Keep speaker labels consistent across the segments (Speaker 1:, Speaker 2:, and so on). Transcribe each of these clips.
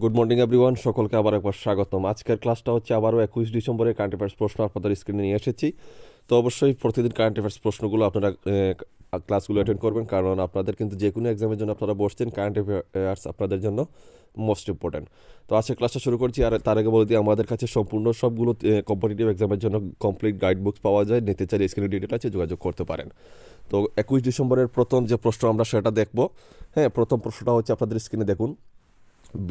Speaker 1: Good morning everyone সকলকে আবার একবার স্বাগতম। আজকের ক্লাসটা হচ্ছে আবারও একুশ ডিসেম্বরে কারেন্ট অ্যাফেয়ার্স প্রশ্ন আপনাদের স্ক্রিনে নিয়ে এসেছি। তো অবশ্যই প্রতিদিন কারেন্ট অ্যাফেয়ার্স প্রশ্নগুলো আপনারা ক্লাসগুলো অ্যাটেন্ড করবেন। কারণ আপনাদের কিন্তু যে কোনো এক্সামের জন্য আপনারা বসছেন কারেন্ট অ্যাফেয়ার্স আপনাদের জন্য মোস্ট ইম্পর্ট্যান্ট তো আজকে ক্লাসটা শুরু করছি। আর তার আগে বলে দিই, আমাদের কাছে সম্পূর্ণ সবগুলো কম্পিটিটিভ এক্সামের জন্য কমপ্লিট গাইড বুকস পাওয়া যায়। নিতে চাইলে স্ক্রিনে ডিটেল আছে, যোগাযোগ করতে পারেন। তো একুশ ডিসেম্বরের প্রথম যে প্রশ্ন আমরা সেটা দেখব। হ্যাঁ প্রথম প্রশ্নটা হচ্ছে আপনাদের স্ক্রিনে দেখুন।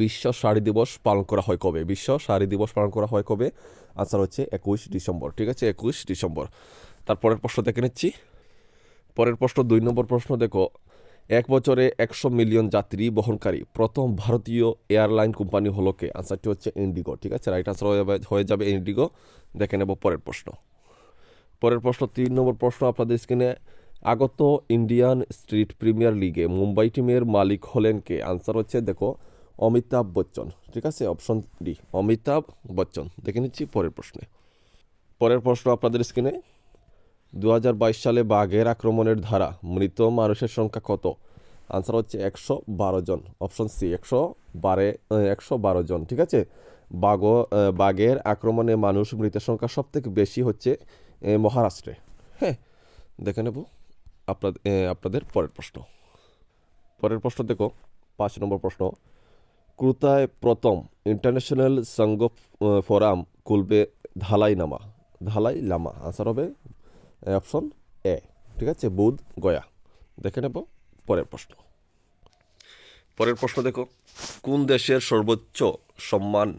Speaker 1: বিশ্ব শাড়ি দিবস পালন করা হয় কবে? বিশ্ব শাড়ি দিবস পালন করা হয় কবে? আনসার হচ্ছে একুশ ডিসেম্বর, ঠিক আছে? একুশ ডিসেম্বর। তারপরের প্রশ্ন দেখে নিচ্ছি। পরের প্রশ্ন, দুই নম্বর প্রশ্ন দেখো। এক বছরে একশো মিলিয়ন যাত্রী বহনকারী প্রথম ভারতীয় এয়ারলাইন কোম্পানি হলো কে? আনসারটি হচ্ছে ইন্ডিগো ঠিক আছে? রাইট আনসার হয়ে যাবে ইন্ডিগো দেখে নেব পরের প্রশ্ন। পরের প্রশ্ন, তিন নম্বর প্রশ্ন আপনাদের স্ক্রিনে। আগত ইন্ডিয়ান স্ট্রিট প্রিমিয়ার লিগে মুম্বাই টিমের মালিক হলেন কে? আনসার হচ্ছে, দেখো অমিতাভ বচ্চন। ঠিক আছে? Option D Amitabh Bachchan. দেখে নিচ্ছি পরের প্রশ্নে। পরের প্রশ্ন আপনাদের স্ক্রিনে দু হাজার বাইশ সালে বাঘের আক্রমণের ধারা, মৃত মানুষের সংখ্যা কত? আনসার হচ্ছে একশো বারো জন। অপশন সি একশো বারে একশো বারো জন। ঠিক আছে? বাঘ বাঘের আক্রমণে মানুষ মৃতের সংখ্যা সব থেকে বেশি হচ্ছে মহারাষ্ট্রে। হ্যাঁ দেখে নেব আপনাদের আপনাদের পরের প্রশ্ন। পরের প্রশ্ন দেখো, পাঁচ নম্বর প্রশ্ন। ক্রুতায় প্রথম ইন্টারন্যাশনাল সঙ্গ ফোরাম খুলবে Dalai Lama Dalai Lama answer হবে অপশন এ ঠিক আছে? বুধ গয়া। দেখে নেব পরের প্রশ্ন। পরের প্রশ্ন দেখো, কোন দেশের সর্বোচ্চ সম্মান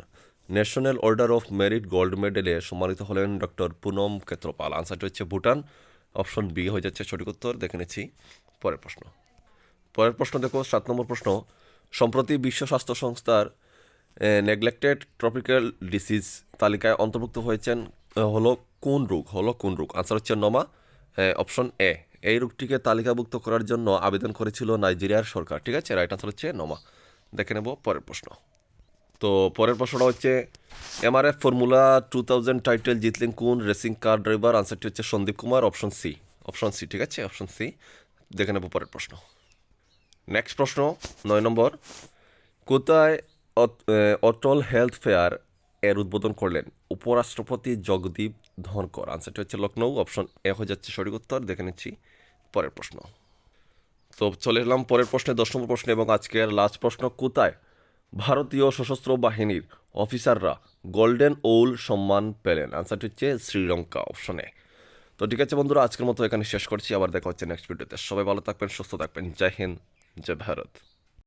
Speaker 1: national order of merit gold মেডেলে সম্মানিত হলেন ডক্টর পুনম ক্ষেত্রপাল? আনসারটি হচ্ছে ভুটান। অপশন বি হয়ে যাচ্ছে সঠিক উত্তর। দেখে নিচ্ছি পরের প্রশ্ন। পরের প্রশ্ন দেখো, সাত নম্বর প্রশ্ন। সম্প্রতি বিশ্ব স্বাস্থ্য সংস্থার নেগলেক্টেড ট্রপিক্যাল ডিসিজ তালিকায় অন্তর্ভুক্ত হয়েছেন হলো কোন রোগ? হলো কোন রোগ? আনসার হচ্ছে নমা অপশন এ এই রোগটিকে তালিকাভুক্ত করার জন্য আবেদন করেছিল নাইজেরিয়ার সরকার। ঠিক আছে? রাইট আনসার হচ্ছে নমা। দেখে নেব পরের প্রশ্ন। তো পরের প্রশ্নটা হচ্ছে MRF formula two thousand title জিতলেন কোন রেসিং কার ড্রাইভার আনসারটি হচ্ছে Sandeep Kumar option C option C ঠিক আছে? অপশন সি দেখে নেব পরের প্রশ্ন। নেক্সট প্রশ্ন, নয় নম্বর, কোথায় অট- অটল হেলথ ফেয়ার এর উদ্বোধন করলেন? উপরাষ্ট্রপতি জগদীপ ধনকর আনসারটি হচ্ছে লখনৌ অপশন এ হয়ে যাচ্ছে সঠিক উত্তর। দেখে নিচ্ছি পরের প্রশ্ন। তো চলে এলাম পরের প্রশ্নে, দশ নম্বর প্রশ্ন, এবং আজকের লাস্ট প্রশ্ন, কোথায় ভারতীয় সশস্ত্র বাহিনীর অফিসাররা গোল্ডেন ওল সম্মান পেলেন? আনসারটি হচ্ছে শ্রীলঙ্কা অপশনে তো ঠিক আছে বন্ধুরা, আজকের মতো এখানে শেষ করছি। আবার দেখা হচ্ছে নেক্সট ভিডিওতে সবাই ভালো থাকবেন, সুস্থ থাকবেন। জয় হিন্দ। জয় ভারত